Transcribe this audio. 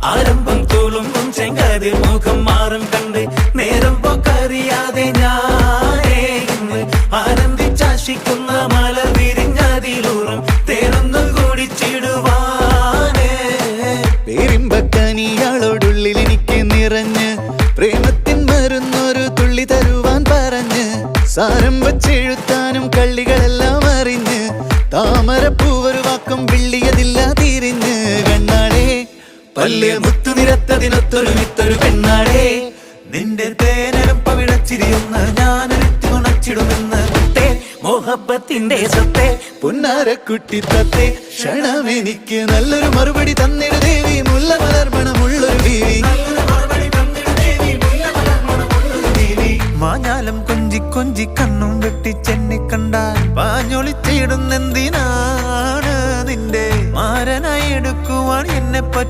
ആരംഭം തോളുമ്പും ചെങ്കതിർ മുഖം മാറും കണ്ട് നേരം പോക്കറിയാതെ ഞാനേ ആനന്ദിച്ചാശിക്കുന്ന മല വിരിഞ്ഞതിലൂറും തേനൊന്നും കുടിച്ചിടുവാനേ പേരിമ്പക്കനിയാളോടുള്ളിൽ എനിക്ക് നിറഞ്ഞ് പ്രേമത്തിൻ മരുന്നൊരു തുള്ളി തരുവാൻ പറഞ്ഞ് സാരം വച്ചെഴുത്താനും കള്ളികളെല്ലാം അറിഞ്ഞ് താമരപ്പൂവൊരു വാക്കും വിള്ളിയതില്ല തിരിഞ്ഞ് കണ്ണാളെ പല്ല് മുത്തു നിരത്തതിനൊത്തൊരു വിത്തൊരു പെണ്ണാടേ നിന്റെ തേനരം പവിഴച്ചിരിയുന്ന ഞാനൊരുത്തി ഉണച്ചിടുമെന്ന് മുത്തേ. മോഹബത്തിന്റെ സത്തേ പുന്നാരക്കുട്ടി തത്തെ. ക്ഷണമെനിക്ക് നല്ലൊരു മറുപടി തന്നിട ദേവി. മുല്ല മലർമണമുള്ളൊരു ദേവി മാഞ്ഞാലം കൊഞ്ചി കൊഞ്ചി കണ്ണും വെട്ടി ചെന്നി കണ്ടാൽ പാഞ്ഞൊളിച്ചിടുന്നെന്തിനാണ് നിന്റെ? മാരനായി എടുക്കുവാൻ എന്നെ പറ്റി